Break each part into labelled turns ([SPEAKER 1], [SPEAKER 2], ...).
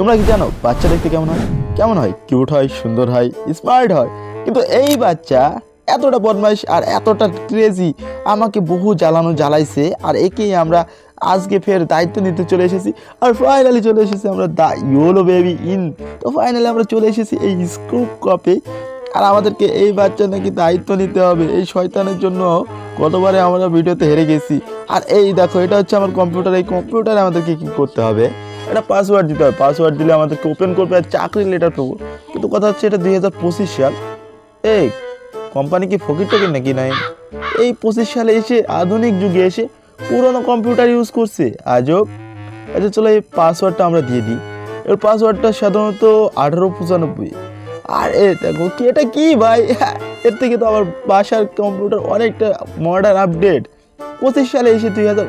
[SPEAKER 1] তোমরা কি জানো, বাচ্চা দেখতে কেমন হয়? কেমন হয়? কিউট হয়, সুন্দর হয় স্মার্ট হয়। কিন্তু এই বাচ্চা এতটা বদমাইশ আর এতটা ক্রেজি আমাকে বহু জ্বালানো, জ্বালাইছে আর একেই আমরা আজকে ফের দায়িত্ব নিতে চলে এসেছি আর ফাইনালি চলে এসেছি আমরা দা ইয়োলো বেবি ইন তো ফাইনালি আমরা চলে এসেছি এই স্কুপ কপে আর আমাদেরকে এই বাচ্চা নাকি দায়িত্ব নিতে হবে, এই শয়তানের জন্য গতবারে আমরা ভিডিওতে হেরে গেছি। আর এই দেখো, এটা হচ্ছে আমার কম্পিউটার এই কম্পিউটারে আমাদেরকে কি করতে হবে? একটা পাসওয়ার্ড দিতে হবে পাসওয়ার্ড দিলে আমাদেরকে ওপেন করবে আর চাকরির লেটার পাবো। কিন্তু কথা হচ্ছে এটা দুই হাজার পঁচিশ সাল। এই কোম্পানি কি ফকির টকির নাকি নাই? এই পঁচিশ সালে এসে আধুনিক যুগে এসে পুরনো কম্পিউটার ইউজ করছে। আজব। আচ্ছা চলো এই পাসওয়ার্ডটা আমরা দিয়ে দিই। এর পাসওয়ার্ডটা সাধারণত আঠারো পঁচানব্বই। আর এ, দেখো, কি, এটা কি ভাই? এর থেকে তো আমার বাসার কম্পিউটার অনেকটা মডার্ন আপডেট পঁচিশ সালে এসে দুই হাজার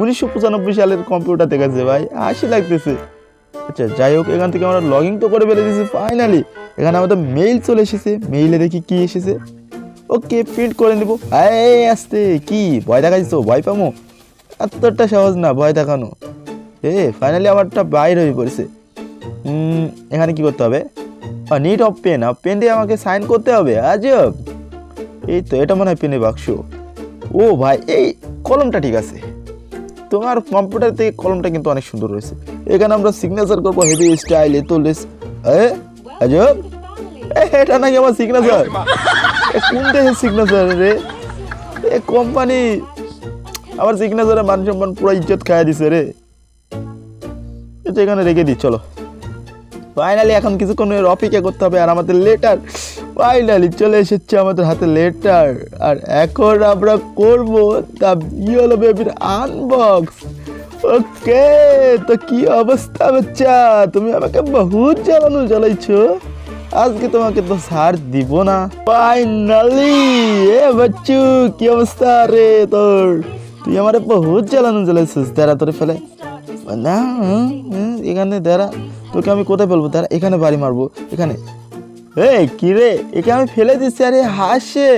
[SPEAKER 1] উনিশশো পঁচানব্বই সালের কম্পিউটার দেখাচ্ছে ভাই, হাসি লাগতেছে। আচ্ছা যাই হোক, এখান থেকে আমরা লগ ইন তো করে ফেলে দিয়েছি ফাইনালি এখানে আমাদের মেইল চলে এসেছে মেইলে দেখি কি এসেছে। ওকে প্রিন্ট করে নেব। এই আসতে, কি, ভয় দেখাচ্ছ ভয় পামো? এতটা সহজ না, ভয় দেখানো। এ ফাইনালি আমারটা বাইর হয়ে পড়েছে। এখানে কি করতে হবে? Need of pen of pen দিয়ে আমাকে সাইন করতে হবে আজব এই তো, এটা মনে হয় পেনের বাক্স। ও ভাই, এই কলমটা ঠিক আছে। তোমার কম্পিউটার থেকে কলমটা কিন্তু অনেক সুন্দর রয়েছে। এখানে আমরা সিগনেচার করব হেভি স্টাইল এত লেস আজব। এটা নাকি আমার সিগনেচার কোন দেশের সিগনেচার রে? এ কোম্পানি আমার সিগনেচারে মান সম্মান পুরো ইজ্জত খাইয়া দিছে রে। এটা এখানে রেখে দিই, চলো। ফাইনালি এখন কিছুক্ষণ এর অপেক্ষা করতে হবে আর আমাদের লেটার ফাইনালি চলে এসেছে আমাদের হাতে লেটার আর এখন আমরা করব দ্য ইয়েলো বেবির আনবক্স ওকে তো কি অবস্থা বাচ্চা? তুমি আমাকে বহুত জ্বালানো, জ্বালাইছো। আজকে তোমাকে তো সার দিব না। ফাইনালি এ বাচ্চু, কি অবস্থা রে তোর? তুই আমারে বহুত জ্বালানো, জ্বালাইছিস। তারা তোরে ফেলে। না এখানে দাঁড়া। তোকে আমি কোথায় ফেলব? দাঁড়া, এখানে বাড়ি মারবো, এখানে। এই, কি রে? একে আমি ফেলে দিচ্ছি আরে হাসে।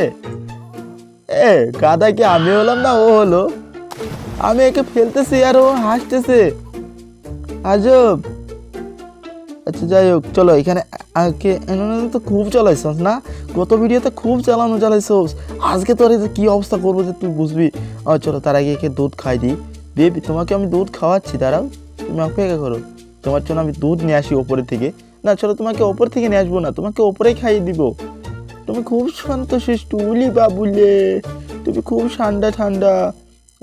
[SPEAKER 1] এ গাদা কি আমি হলাম না ও হলো? আমি একে ফেলতেছি আর ও হাসতেছে। আজব। আচ্ছা যাই হোক, চলো, এখানে আগে তো খুব চালাইছস, না? গত ভিডিওতে খুব চালানো চালাইছস। আজকে তোর কি অবস্থা করব যে তুই বুঝবি? চলো, তার আগে একে দুধ খাই দিই। বেবি তোমাকে আমি দুধ খাওয়াচ্ছি, দাঁড়াও। তুমি অপেক্ষা করো। তোমার জন্য আমি দুধ নিয়ে আসি ওপরে থেকে। না, চলো তোমাকে ওপর থেকে নিয়ে আসব না, তোমাকে ওপরেই খাইয়ে দিব। তুমি খুব শান্ত শিষ্টু উলি বাবুলে। তুমি খুব ঠান্ডা ঠান্ডা।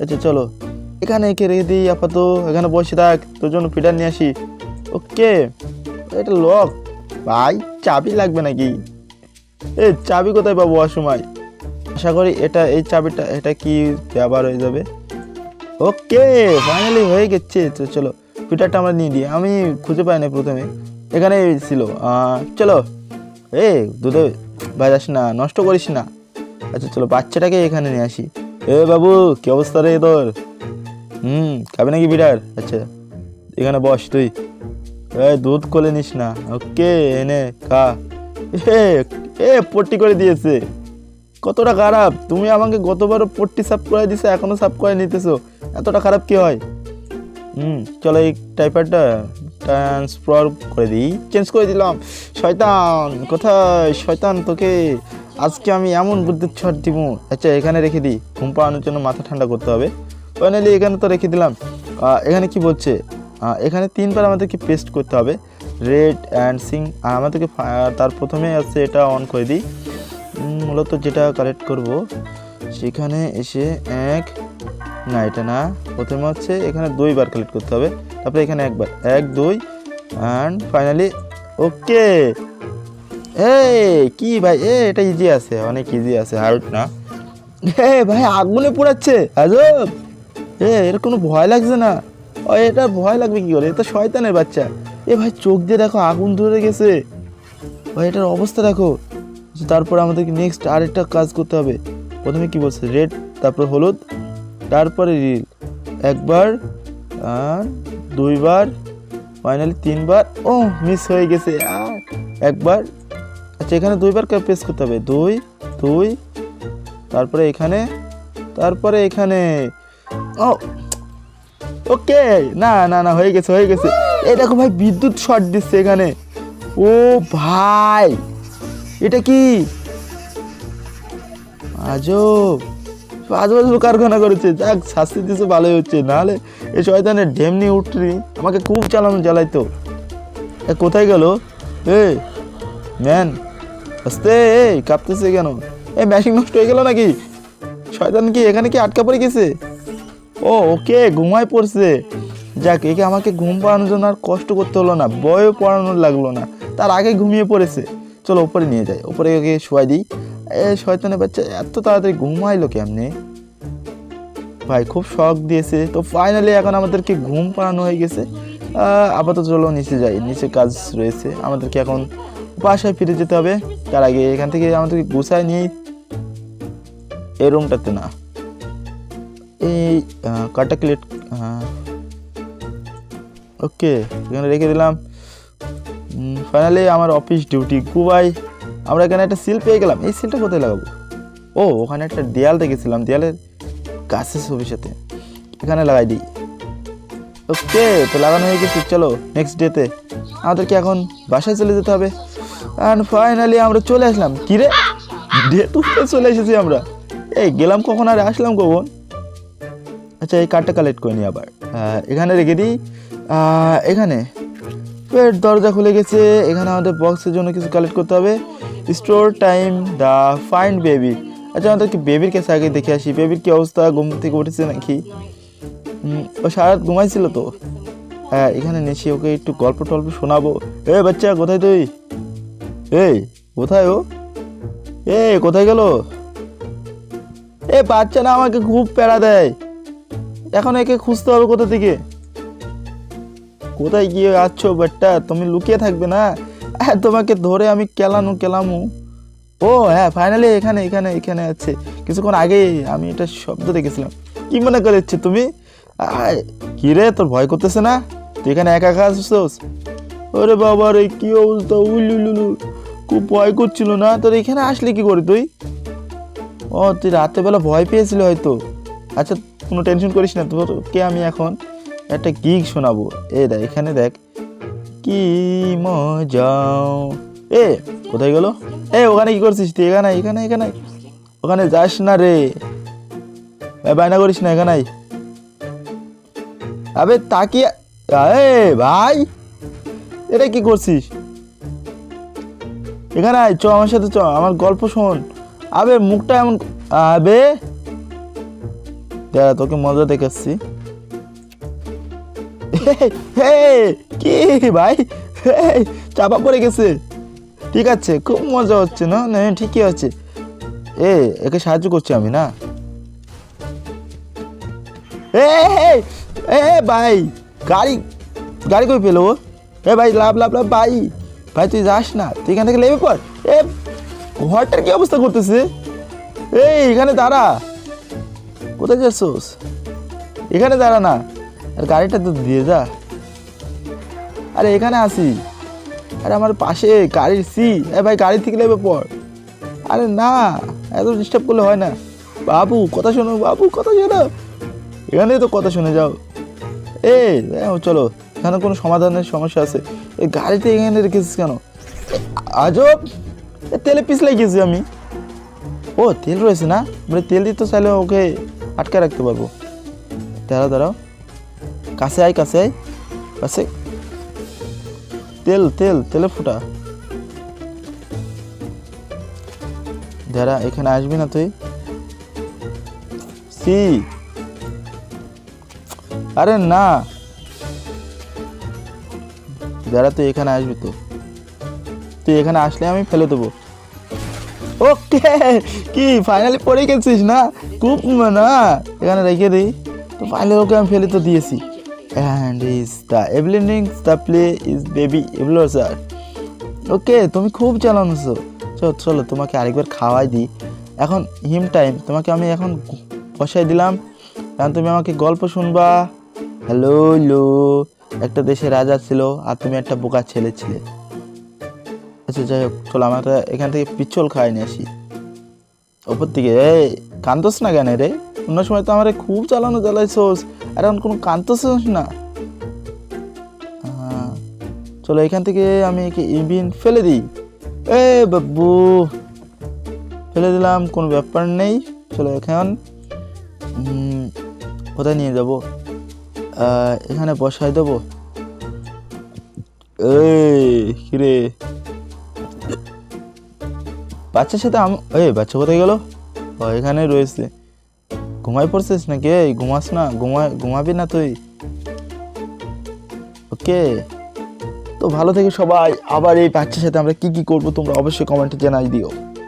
[SPEAKER 1] আচ্ছা চলো। এখানে একে রেখে দিই, আপাতত। এখানে বসে থাক, তোর জন্য ফিটার নিয়ে আসি। ওকে, এটা লক ভাই, চাবি লাগবে নাকি? এ, চাবি কোথায় পাবো অসময়? আশা করি এটা, এই চাবিটা, এটা কি ব্যবহার হয়ে যাবে? ওকে ফাইনালি হয়ে গেছে। তো চলো ফিটারটা আমরা নিয়ে দিই আমি খুঁজে পাই না প্রথমে। এখানে ছিল। চলো। এ, দুধে বাজাস না, নষ্ট করিস না। আচ্ছা চলো, বাচ্চাটাকে এখানে নিয়ে আসি। এ, বাবু, কী অবস্থা রে তোর? হুম, খাবে নাকি বিড়ার আচ্ছা এখানে বস তুই। এই দুধ কোলে নিস না। ওকে, এনে খা। এ এ, পট্টি করে দিয়েছে। কতটা খারাপ। তুমি আমাকে গতবারও পট্টি সাফ করে দিছো, এখনও সাফ করে নিতেছো। এতটা খারাপ কি হয়? হুম, চলো এই টাইপারটা ট্রান্সফার করে দিই। চেঞ্জ করে দিলাম। শয়তান, কোথায়? শয়তান তোকে, আজকে আমি এমন বুদ্ধির ছট দিব। আচ্ছা এখানে রেখে দিই। ঘুম পাড়ানোর জন্য মাথা ঠান্ডা করতে হবে। ফাইনালি এখানে তো রেখে দিলাম। এখানে কি বলছে? এখানে তিনবার আমাদেরকে পেস্ট করতে হবে। রেড অ্যান্ড সিং আর আমাদেরকে তার প্রথমে আছে এটা অন করে দিই। মূলত যেটা কালেক্ট করব, সেখানে এসে এক না, এটা না। প্রথমে হচ্ছে এখানে দুইবার কালেক্ট করতে হবে। তারপরে এখানে একবার। এক, দুই অ্যান্ড ফাইনালি ওকে এই, কি ভাই? এ, এটা ইজি আছে। অনেক ইজি আছে। হার্ড না। এ, ভাই, আগুনে পোড়াচ্ছে। আজব। এ, এর কোনো ভয় লাগছে না। ও, এটা ভয় লাগবে কি করে? এ তো শয়তানের বাচ্চা। এ, ভাই, চোখ দিয়ে দেখো, আগুন ধরে গেছে। ভাই, এটার অবস্থা দেখো। তারপর আমাদেরকে নেক্সট আরেকটা কাজ করতে হবে। প্রথমে কি বলছে? রেড তারপর হলুদ। তারপরে রিল। একবার, আর দুইবার, ফাইনালি তিনবার ও মিস হয়ে গেছে, আর একবার। আচ্ছা এখানে দুইবার পেস করতে হবে। দুই দুই, তারপরে এখানে তারপরে এখানে, ও, ওকে, না না না, হয়ে গেছে হয়ে গেছে। এই দেখো ভাই, বিদ্যুৎ শর্ট দিচ্ছে এখানে। ও ভাই, এটা কি? আজব। আজব আজব কারখানা করেছে। যাক, শাস্তি দিতে ভালোই হচ্ছে। নাহলে এই শয়তানের ঢেমনি উঠরি আমাকে খুব চালানো জ্বালাইতো। এ, কোথায় গেল? এ, ম্যান, আস্তে এই কাঁপতেছে কেন? এই ম্যাশিং নষ্ট হয়ে গেল নাকি? শয়তান কি এখানে কি আটকা পড়ে গেছে? ও, ওকে, ঘুমায় পড়ছে। যাক, একে আমাকে ঘুম পাড়ানোর জন্য আর কষ্ট করতে হলো না, বয়ও পড়ানোর লাগল না। তার আগে ঘুমিয়ে পড়েছে। চলো উপরে নিয়ে যাই। উপরে ওকে শোয়াই দিই। এ, শয়তানের বাচ্চা, এত তাড়াতাড়ি ঘুমাইলো কেমনে? ভাই, খুব শখ দিয়েছে। তো ফাইনালি এখন আমাদেরকে ঘুম পাড়ানো হয়ে গেছে। আপাতত চলো নিচে যাই। নিচে কাজ রয়েছে। আমাদেরকে এখন বাসায় ফিরে যেতে হবে। তার আগে এখান থেকে আমাদেরকে গুছায় নিয়ে এই রুমটাতে না। এই কাটা ক্লিট ওকে, এখানে রেখে দিলাম। ফাইনালি আমার অফিস ডিউটি কুবাই আমরা এখানে একটা সিল পেয়ে গেলাম। এই সিলটা কোথায় লাগাবো? ও, ওখানে একটা দেয়াল দেখেছিলাম, দেয়ালের গাছের ছবির সাথে। এখানে লাগাই দিই। ওকে, তো লাগানো হয়ে গেছে, চলো নেক্সট ডেতে আমাদেরকে এখন বাসায় চলে যেতে হবে। অ্যান্ড ফাইনালি আমরা চলে আসলাম। কিরে ডে টুতে চলে এসেছি আমরা। এই, গেলাম কখন আর আসলাম কখন? আচ্ছা এই কার্ডটা কালেক্ট করে নিই আবার। এখানে রেখে দিই। এখানে। ফের দরজা খুলে গেছে। এখানে আমাদের বক্সের জন্য কিছু কালেক্ট করতে হবে। Store time the find baby আচ্ছা আমাদেরকে বেবির কাছে আগে দেখে আসি। বেবির কি অবস্থা? ঘুম থেকে উঠেছে নাকি? ও সারা ঘুমাইছিল তো? হ্যাঁ এখানে নেছি, ওকে একটু গল্প টল্প শোনাবো। এ, বাচ্চা, কোথায় তুই? এই, কোথায় ও? এ, কোথায় গেল? এ, বাচ্চা না আমাকে খুব প্যারা দেয়। এখন একে খুঁজতে হবে কোথা থেকে? কোথায় গিয়ে আছো বাট্টা তুমি লুকিয়ে থাকবে না? তোমাকে ধরে আমি কেলানু, কেলামু। ও হ্যাঁ ফাইনালি এখানে এখানে এখানে আছে। কিছুক্ষণ আগে আমি এটা শব্দ দেখেছিলাম। কি মনে করেছে তুমি? কি রে, তোর ভয় করতেছে না? তুই এখানে একা একা আসছোস? ওরে বাবা রে, কি অবস্থা? উলুলুলু খুব ভয় করছিল না? তোর এখানে আসলি কি করে তুই? ও, তুই রাতের বেলা ভয় পেয়েছিলি হয়তো। আচ্ছা কোনো টেনশন করিস না তোর কে আমি এখন একটা গিগ শোনাবো। এ দেখ, এখানে দেখ, কি মজাও এ, কোথায় গেল? এ, ওখানে কি করছিস তুই? এখানে এখানে এখানে ওখানে যাস না রে। বায়না করিস না, এখানে। আবে, তাকিয়ে, এ, ভাই, এটা কি করছিস? এখানে আয়, চ, আমার সাথে চ, আমার গল্প শোন। আবে, মুখটা এমন আবে, দাঁড়া, তোকে মজা দেখাচ্ছি। হে কি ভাই? চাপা পড়ে গেছে। ঠিক আছে খুব মজা হচ্ছে না? না ঠিকই আছে। এ একে সাহায্য করছি আমি না? এ এ, ভাই গাড়ি গাড়ি কই পেল এ ভাই লাভ লাভ লাভ ভাই ভাই তুই যাস না তুই এখান থেকে লেবে পর এ ঘরটার কি অবস্থা করতেছে? এই এখানে দাঁড়া। কোথায় যাচ্ছোস? এখানে দাঁড়া না। আর গাড়িটা তো দিয়ে যা। আরে এখানে আসি। আরে আমার পাশে গাড়ির সি এ ভাই গাড়ি থেকে নেবে পর। আরে না এত ডিস্টার্ব করলে হয় না। বাবু কথা শোনো বাবু কথা শোনো। এখানে তো কথা শুনে যাও। এ, চলো এখানে কোনো সমাধানের সমস্যা আছে। এই গাড়িতে এখানে রেখেছিস কেন? আজব! তেলে পিছলাই গেছি আমি। ও তেল রয়েছে না? মানে তেল দিতে চাইলে ওকে আটকে রাখতে পারব। দাঁড়াও দাঁড়াও। কাছে আয় কাছে আয়। কাছে। তেল তেল, তেলে ফুটা। দাঁড়া, এখানে আসবি না তুই? সি। আরে না। দাঁড়া, তুই এখানে আসবি তো। তুই এখানে আসলে আমি ফেলে দেবো। ওকে, কি ফাইনালি পড়ে গেছিস না? খুব না এখানে রেখে দিই। তো ফাইনালি ওকে আমি ফেলে তো দিয়েছি। অ্যান্ড ইজ দ্য এভলিনিং দ্য প্লে ইজ বেবি এভলো স্যার ওকে তুমি খুব চালানোছো। চলো চলো, তোমাকে আরেকবার খাওয়াই দিই। এখন হিম টাইম তোমাকে আমি এখন বসাই দিলাম। এখন তুমি আমাকে গল্প শুনবা। হ্যালো লো একটা দেশে রাজা ছিল আর তুমি একটা বোকা ছেলে ছিলে। আচ্ছা যাই হোক, চলো, আমরা এখান থেকে পিচ্ছল খাই নিয়ে আসি। ওপর থেকে, এই, কান্দোস না কেন রে? অন্য সময় তো আমার খুব চালানো জ্বালাইছোস আর এখন কোনো কান্দোস না? চলো এখান থেকে আমি একে ইভিন ফেলে দিই। এ বাবু ফেলে দিলাম, কোনো ব্যাপার নেই। চলো এখন কোথায় নিয়ে যাব? এখানে বসাই দেবো। এই, কিরে? বাচ্চার সাথে আম এই, বাচ্চা কোথায় গেল? ও এখানে রয়েছে। ঘুমাই পড়ছিস নাকি? এই, ঘুমাস না। ঘুমাই, ঘুমাবি না তুই। ওকে? তো ভালো থেকে সবাই। আবার এই বাচ্চার সাথে আমরা কি কি করব তোমরা অবশ্যই কমেন্টে জানাই দিও।